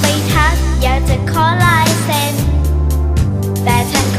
ไปทัก อยากจะขอลายเซ็นแต่ฉัน